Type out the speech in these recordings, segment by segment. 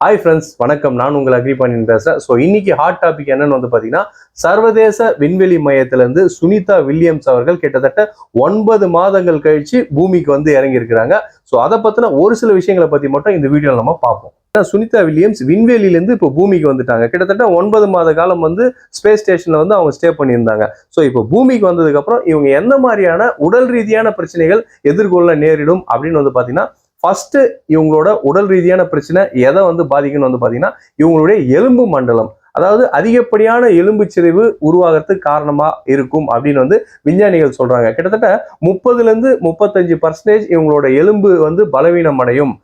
Hi friends வணக்கம். நான் உங்கள் பண்ணி பேசுகிறேன் ஸோ இன்னைக்கு ஹாட் டாபிக் என்னன்னு வந்து பார்த்தீங்கன்னா சர்வதேச விண்வெளி மையத்திலிருந்து சுனிதா வில்லியம்ஸ் அவர்கள் கிட்டத்தட்ட ஒன்பது மாதங்கள் கழிச்சு பூமிக்கு வந்து இறங்கியிருக்கிறாங்க. ஸோ அதை பற்றின ஒரு சில விஷயங்களை பற்றி மட்டும் இந்த வீடியோவில் நம்ம பார்ப்போம். சுனிதா வில்லியம்ஸ் விண்வெளியிலேருந்து இப்போ பூமிக்கு வந்துட்டாங்க. கிட்டத்தட்ட ஒன்பது மாத காலம் வந்து ஸ்பேஸ் ஸ்டேஷனில் வந்து அவங்க ஸ்டே பண்ணியிருந்தாங்க. ஸோ இப்போ பூமிக்கு வந்ததுக்கப்புறம் இவங்க எந்த மாதிரியான உடல் ரீதியான பிரச்சனைகள் எதிர்கொள்ள நேரிடும் அப்படின்னு வந்து பார்த்தீங்கன்னா ஃபர்ஸ்ட் இவங்களோட உடல் ரீதியான பிரச்சனை எதை வந்து பாதிக்குன்னு வந்து பார்த்தீங்கன்னா இவங்களுடைய எலும்பு மண்டலம். அதாவது அதிகப்படியான எலும்பு சிதைவு உருவாகிறதுக்கு காரணமா இருக்கும் அப்படின்னு வந்து விஞ்ஞானிகள் சொல்றாங்க. கிட்டத்தட்ட முப்பதுல இருந்து முப்பத்தஞ்சு பர்சன்டேஜ் இவங்களோட எலும்பு வந்து பலவீனம் அடையும்.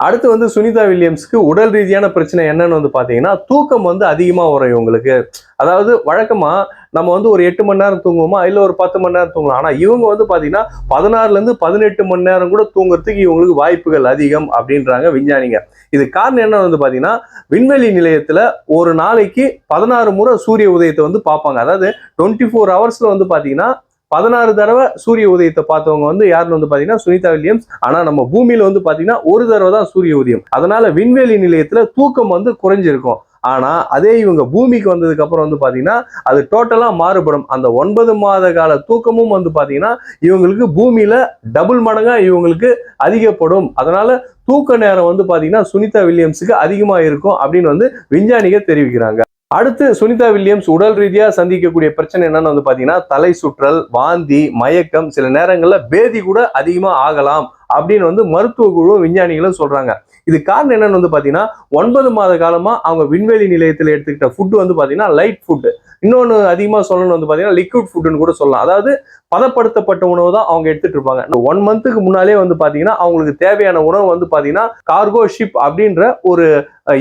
அடுத்து வந்து சுனிதா வில்லியம்ஸ்க்கு உடல் ரீதியான பிரச்சனை என்னன்னு வந்து பாத்தீங்கன்னா தூக்கம் வந்து அதிகமா வரும் இவங்களுக்கு. அதாவது வழக்கமா நம்ம வந்து ஒரு எட்டு மணி நேரம் தூங்குவோமா? இல்லை ஒரு பத்து மணி நேரம் தூங்கலாம். ஆனால் இவங்க வந்து பார்த்தீங்கன்னா பதினாறுலேருந்து பதினெட்டு மணி நேரம் கூட தூங்குறதுக்கு இவங்களுக்கு வாய்ப்புகள் அதிகம் அப்படின்றாங்க விஞ்ஞானிங்க இது காரணம் என்ன வந்து பார்த்தீங்கன்னா விண்வெளி நிலையத்தில் ஒரு நாளைக்கு பதினாறு முறை சூரிய உதயத்தை வந்து பார்ப்பாங்க. அதாவது டுவெண்ட்டி ஃபோர் ஹவர்ஸில் வந்து பார்த்தீங்கன்னா பதினாறு தடவை சூரிய உதயத்தை பார்த்தவங்க வந்து யாருன்னு வந்து பார்த்தீங்கன்னா சுனிதா வில்லியம்ஸ். ஆனால் நம்ம பூமியில் வந்து பார்த்தீங்கன்னா ஒரு தடவை தான் சூரிய உதயம். அதனால விண்வெளி நிலையத்தில் தூக்கம் வந்து குறைஞ்சிருக்கும். ஆனால் அதே இவங்க பூமிக்கு வந்ததுக்கு அப்புறம் வந்து பார்த்தீங்கன்னா அது டோட்டலாக மாறுபடும். அந்த ஒன்பது மாத கால தூக்கமும் வந்து பார்த்தீங்கன்னா இவங்களுக்கு பூமியில் டபுள் மடங்காக இவங்களுக்கு அதிகப்படும். அதனால தூக்க நேரம் வந்து பார்த்தீங்கன்னா சுனிதா வில்லியம்ஸுக்கு அதிகமாக இருக்கும் அப்படின்னு வந்து விஞ்ஞானிகள் தெரிவிக்கிறாங்க. அடுத்து சுனிதா வில்லியம்ஸ் உடல் ரீதியாக சந்திக்கக்கூடிய பிரச்சனை என்னன்னு வந்து பார்த்தீங்கன்னா தலை சுற்றல் வாந்தி மயக்கம் சில நேரங்களில் பேதி கூட அதிகமாக ஆகலாம் அப்படின்னு வந்து மருத்துவ குழு விஞ்ஞானிகளும் சொல்றாங்க. இது காரணம் என்னன்னு வந்து பாத்தீங்கன்னா ஒன்பது மாத காலமா அவங்க விண்வெளி நிலையத்தில் எடுத்துக்கிட்ட ஃபுட் வந்து பாத்தீங்கன்னா லைட் ஃபுட் இன்னொன்று அதிகமாக சொல்லணும் வந்து பார்த்தீங்கன்னா லிக்விட் ஃபுட்டுன்னு கூட சொல்லலாம். அதாவது பதப்படுத்தப்பட்ட உணவு தான் அவங்க எடுத்துட்டு இருப்பாங்க. இந்த ஒன் மந்த்துக்கு முன்னாலே வந்து பார்த்தீங்கன்னா அவங்களுக்கு தேவையான உணவு வந்து பார்த்தீங்கன்னா கார்கோ ஷிப் அப்படின்ற ஒரு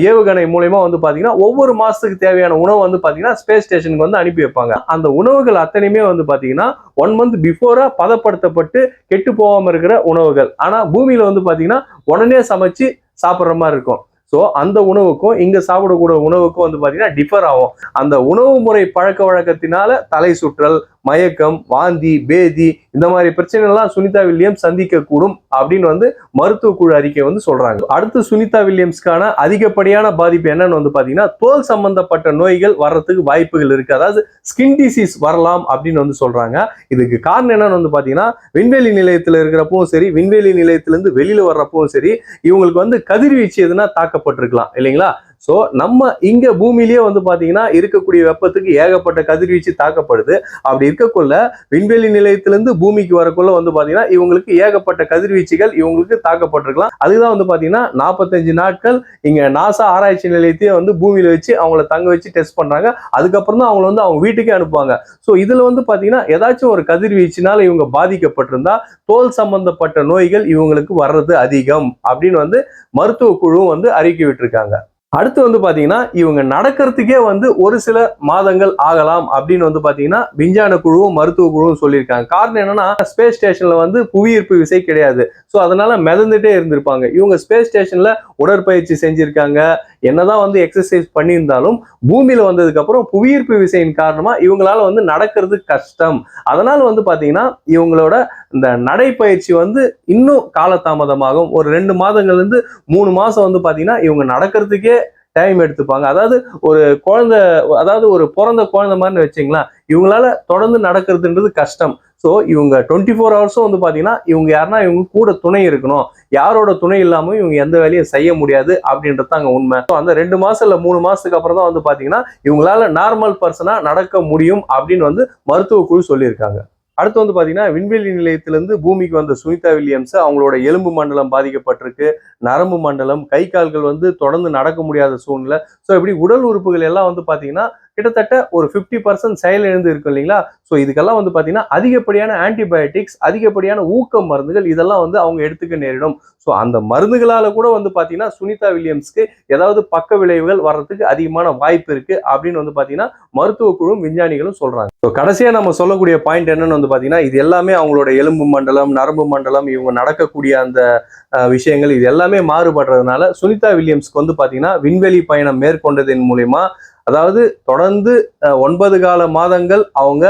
ஏவுகணை மூலயமா வந்து பார்த்தீங்கன்னா ஒவ்வொரு மாதத்துக்கு தேவையான உணவு வந்து பார்த்தீங்கன்னா ஸ்பேஸ் ஸ்டேஷனுக்கு வந்து அனுப்பி வைப்பாங்க. அந்த உணவுகள் அத்தனையுமே வந்து பார்த்தீங்கன்னா ஒன் மந்த் பிஃபோராக பதப்படுத்தப்பட்டு கெட்டு போகாமல் இருக்கிற உணவுகள். ஆனால் பூமியில் வந்து பார்த்தீங்கன்னா உடனே சமைச்சு சாப்பிட்ற மாதிரி இருக்கும். ஸோ அந்த உணவுக்கும் இங்க சாப்பிடக்கூடிய உணவுக்கும் வந்து பார்த்தீங்கன்னா டிஃபர் ஆகும். அந்த உணவு முறை பழக்க வழக்கத்தினால தலை சுற்றல் மயக்கம் வாந்தி பேதி இந்த மாதிரி பிரச்சனைகள்லாம் சுனிதா வில்லியம் சந்திக்க கூடும் அப்படின்னு வந்து மருத்துவ குழு அறிக்கை வந்து சொல்றாங்க. அடுத்து சுனிதா வில்லியம்ஸ்க்கான அதிகப்படியான பாதிப்பு என்னன்னு வந்து பாத்தீங்கன்னா தோல் சம்பந்தப்பட்ட நோய்கள் வர்றதுக்கு வாய்ப்புகள் இருக்கு. அதாவது ஸ்கின் டிசீஸ் வரலாம் அப்படின்னு வந்து சொல்றாங்க. இதுக்கு காரணம் என்னன்னு வந்து பாத்தீங்கன்னா விண்வெளி நிலையத்துல இருக்கிறப்பவும் சரி விண்வெளி நிலையத்திலிருந்து வெளியில வர்றப்பவும் சரி இவங்களுக்கு வந்து கதிர்வீச்சு எதுனா தாக்கப்பட்டிருக்கலாம் இல்லைங்களா? ஸோ நம்ம இங்கே பூமியிலேயே வந்து பார்த்தீங்கன்னா இருக்கக்கூடிய வெப்பத்துக்கு ஏகப்பட்ட கதிர்வீச்சு தாக்கப்படுது. அப்படி இருக்கக்குள்ள விண்வெளி நிலையத்திலேருந்து பூமிக்கு வரக்குள்ள வந்து பார்த்தீங்கன்னா இவங்களுக்கு ஏகப்பட்ட கதிர்வீச்சுகள் இவங்களுக்கு தாக்கப்பட்டிருக்கலாம். அதுதான் வந்து பார்த்தீங்கன்னா நாற்பத்தஞ்சு நாட்கள் இங்கே நாசா ஆராய்ச்சி நிலையத்தையே வந்து பூமியில் வச்சு அவங்கள தங்க வச்சு டெஸ்ட் பண்ணுறாங்க அதுக்கப்புறம் தான் அவங்கள வந்து அவங்க வீட்டுக்கே அனுப்புவாங்க. ஸோ இதில் வந்து பார்த்தீங்கன்னா ஏதாச்சும் ஒரு கதிர்வீச்சினால் இவங்க பாதிக்கப்பட்டிருந்தா தோல் சம்பந்தப்பட்ட நோய்கள் இவங்களுக்கு வர்றது அதிகம் அப்படின்னு வந்து மருத்துவ குழு வந்து அறிக்கை விட்டுருக்காங்க. அடுத்து வந்து பாத்தீங்கன்னா இவங்க நடக்கிறதுக்கே வந்து ஒரு சில மாதங்கள் ஆகலாம் அப்படின்னு வந்து பாத்தீங்கன்னா விஞ்ஞான குழுவும் மருத்துவ குழுவும் சொல்லியிருக்காங்க. காரணம் என்னன்னா ஸ்பேஸ் ஸ்டேஷன்ல வந்து புவியீர்ப்பு விசை கிடையாது. ஸோ அதனால மிதந்துட்டே இருந்திருப்பாங்க. இவங்க ஸ்பேஸ் ஸ்டேஷன்ல உடற்பயிற்சி செஞ்சிருக்காங்க. என்னதான் வந்து எக்ஸசைஸ் பண்ணியிருந்தாலும் பூமியில வந்ததுக்கு அப்புறம் புவியீர்ப்பு விசையின் காரணமா இவங்களால வந்து நடக்கிறது கஷ்டம். அதனால வந்து பாத்தீங்கன்னா இவங்களோட இந்த நடைப்பயிற்சி வந்து இன்னும் காலதாமதமாகும். ஒரு ரெண்டு மாதங்கள்லேருந்து மூணு மாதம் வந்து பார்த்தீங்கன்னா இவங்க நடக்கிறதுக்கே டைம் எடுத்துப்பாங்க. அதாவது ஒரு குழந்தை அதாவது ஒரு பிறந்த குழந்தை மாதிரி வச்சிங்களேன் இவங்களால தொடர்ந்து நடக்கிறதுன்றது கஷ்டம். ஸோ இவங்க டுவெண்ட்டி ஃபோர் ஹவர்ஸும் வந்து பார்த்தீங்கன்னா இவங்க யாருன்னா இவங்க கூட துணை இருக்கணும். யாரோட துணை இல்லாமல் இவங்க எந்த வேலையும் செய்ய முடியாது அப்படின்றது அங்கே உண்மை. ஸோ அந்த ரெண்டு மாதம் இல்லை மூணு மாதத்துக்கு அப்புறம் தான் வந்து பார்த்தீங்கன்னா இவங்களால நார்மல் பர்சனாக நடக்க முடியும் அப்படின்னு வந்து மருத்துவ குழு சொல்லியிருக்காங்க. அடுத்து வந்து பாத்தீங்கன்னா விண்வெளி நிலையத்திலிருந்து பூமிக்கு வந்த சுனிதா வில்லியம்ஸ் அவங்களோட எலும்பு மண்டலம் பாதிக்கப்பட்டிருக்கு நரம்பு மண்டலம் கை கால்கள் வந்து தொடர்ந்து நடக்க முடியாத சூழ்நிலை. ஸோ இப்படி உடல் உறுப்புகள் எல்லாம் வந்து பாத்தீங்கன்னா கிட்டத்தட்ட ஒரு ஃபிஃப்டி பர்சன்ட் செயலிழந்து இருக்கும் இல்லைங்களா? ஸோ இதுக்கெல்லாம் வந்து பார்த்தீங்கன்னா அதிகப்படியான ஆன்டிபயோட்டிக்ஸ் அதிகப்படியான ஊக்க மருந்துகள் இதெல்லாம் வந்து அவங்க எடுத்துக்க நேரிடும். ஸோ அந்த மருந்துகளால கூட வந்து பார்த்தீங்கன்னா சுனிதா வில்லியம்ஸ்க்கு ஏதாவது பக்க விளைவுகள் வர்றதுக்கு அதிகமான வாய்ப்பு இருக்கு அப்படின்னு வந்து பார்த்தீங்கன்னா மருத்துவ குழுவும் விஞ்ஞானிகளும் சொல்றாங்க. ஸோ கடைசியாக நம்ம சொல்லக்கூடிய பாயிண்ட் என்னன்னு வந்து பார்த்தீங்கன்னா இது எல்லாமே அவங்களோட எலும்பு மண்டலம் நரம்பு மண்டலம் இவங்க நடக்கக்கூடிய அந்த விஷயங்கள் இது எல்லாமே மாறுபடுறதுனால சுனிதா வில்லியம்ஸ்க்கு வந்து பார்த்தீங்கன்னா விண்வெளி பயணம் மேற்கொண்டதன் மூலயமா அதாவது தொடர்ந்து ஒன்பது கால மாதங்கள் அவங்க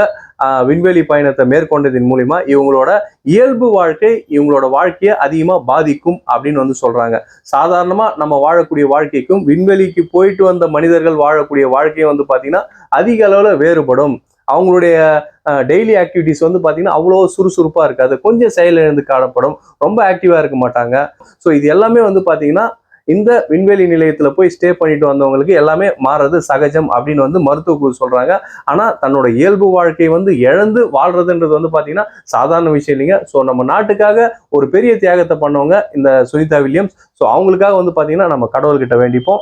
விண்வெளி பயணத்தை மேற்கொண்டதின் மூலிமா இவங்களோட இயல்பு வாழ்க்கை இவங்களோட வாழ்க்கையை அதிகமாக பாதிக்கும் அப்படின்னு வந்து சொல்றாங்க. சாதாரணமாக நம்ம வாழக்கூடிய வாழ்க்கைக்கும் விண்வெளிக்கு போயிட்டு வந்த மனிதர்கள் வாழக்கூடிய வாழ்க்கையும் வந்து பார்த்தீங்கன்னா அதிக அளவில் வேறுபடும். அவங்களுடைய டெய்லி ஆக்டிவிட்டிஸ் வந்து பார்த்தீங்கன்னா அவ்வளோ சுறுசுறுப்பாக இருக்காது. கொஞ்சம் செயலிழந்து காணப்படும். ரொம்ப ஆக்டிவாக இருக்க மாட்டாங்க. ஸோ இது எல்லாமே வந்து பார்த்தீங்கன்னா இந்த விண்வெளி நிலையத்தில் போய் ஸ்டே பண்ணிட்டு வந்தவங்களுக்கு எல்லாமே மாறுறது சகஜம் அப்படின்னு வந்து மருத்துவ குழு சொல்கிறாங்க ஆனால் தன்னோட இயல்பு வாழ்க்கையை வந்து இழந்து வாழ்றதுன்றது வந்து பார்த்தீங்கன்னா சாதாரண விஷயம் இல்லைங்க. ஸோ நம்ம நாட்டுக்காக ஒரு பெரிய தியாகத்தை பண்ணவங்க இந்த சுனிதா வில்லியம்ஸ். ஸோ அவங்களுக்காக வந்து பார்த்தீங்கன்னா நம்ம கடவுள்கிட்ட வேண்டிப்போம்.